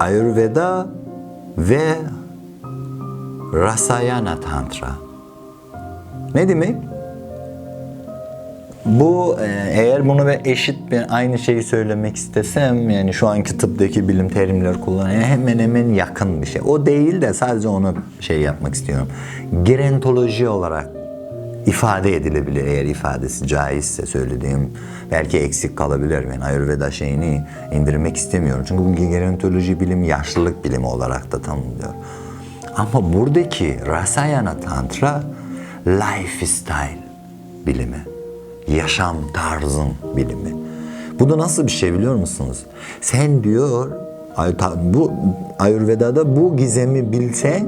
Ayurveda ve Rasayana Tantra. Ne demek? Bu e, eğer bunu ve eşit bir aynı şeyi söylemek istesem yani şu anki tıptaki bilim terimleri kullanan hemen hemen yakın bir şey. O değil de sadece onu şey yapmak istiyorum. Gerontoloji olarak ifade edilebilir. Eğer ifadesi caizse söylediğim belki eksik kalabilir. Ben Ayurveda şeyini indirmek istemiyorum. Çünkü bu gerontoloji bilim yaşlılık bilimi olarak da tanımlıyor ama buradaki Rasayana Tantra lifestyle bilimi yaşam tarzın bilimi. Bu da nasıl bir şey biliyor musunuz? Sen diyor bu Ayurveda'da bu gizemi bilsen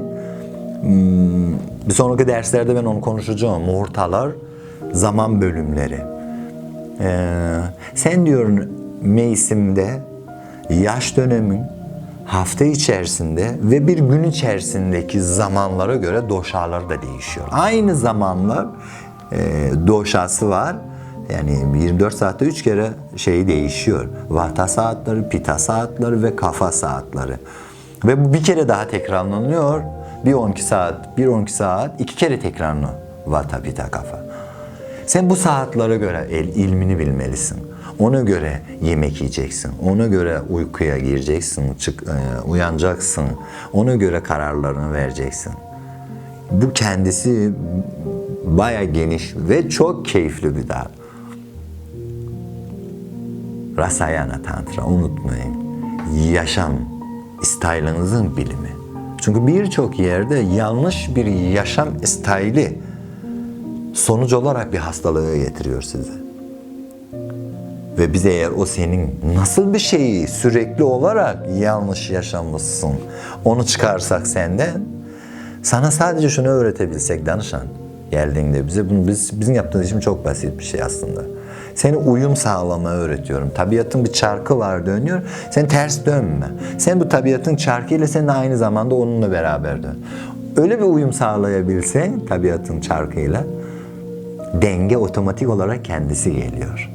bir sonraki derslerde ben onu konuşacağım. Muhurtalar, zaman bölümleri. Ee, sen diyor mevsimde, yaş dönemin, hafta içerisinde ve bir gün içerisindeki zamanlara göre doşalar da değişiyor. Aynı zamanlar e, doşası var. Yani 24 saatte 3 kere şey değişiyor. Vata saatleri, pita saatleri ve kafa saatleri. Ve bu bir kere daha tekrarlanıyor. Bir 12 saat, bir 12 saat iki kere tekrarlanıyor. Vata, pita, kafa. Sen bu saatlere göre el, ilmini bilmelisin. Ona göre yemek yiyeceksin. Ona göre uykuya gireceksin, çık, e, uyanacaksın. Ona göre kararlarını vereceksin. Bu kendisi baya geniş ve çok keyifli bir dal. Rasayana Tantra unutmayın. Yaşam style'ınızın bilimi. Çünkü birçok yerde yanlış bir yaşam style'i sonuç olarak bir hastalığı getiriyor size. Ve bize eğer o senin nasıl bir şeyi sürekli olarak yanlış yaşamışsın onu çıkarsak senden sana sadece şunu öğretebilsek danışan geldiğinde bize bunu biz, bizim yaptığımız için çok basit bir şey aslında. Seni uyum sağlamayı öğretiyorum. Tabiatın bir çarkı var dönüyor. Sen ters dönme. Sen bu tabiatın çarkıyla sen de aynı zamanda onunla beraber dön. Öyle bir uyum sağlayabilsen tabiatın çarkıyla denge otomatik olarak kendisi geliyor.